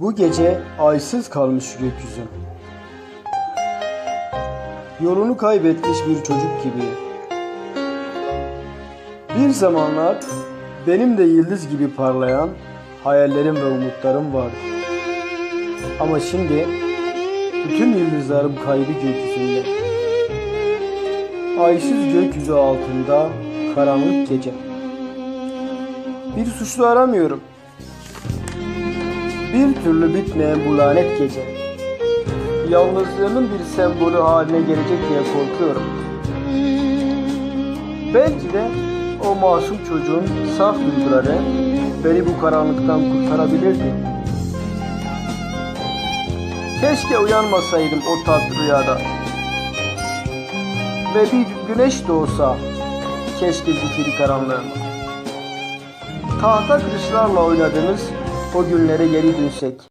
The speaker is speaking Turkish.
Bu gece aysız kalmış gökyüzü. Yolunu kaybetmiş bir çocuk gibi. Bir zamanlar benim de yıldız gibi parlayan hayallerim ve umutlarım vardı. Ama şimdi bütün yıldızlarım kaydı gökyüzünde. Aysız gökyüzü altında karanlık gece. Bir suçlu aramıyorum. Bir türlü bitmeyen bu lanet gece. Yalnızlığımın bir sembolü haline gelecek diye korkuyorum. Belki de o masum çocuğun saf duyguları beni bu karanlıktan kurtarabilirdi. Keşke uyanmasaydım o tatlı rüyada. Ve bir güneş doğsa keşke zifiri karanlığıma. Tahta kılıçlarla oynadığımız o günlere geri dönsek.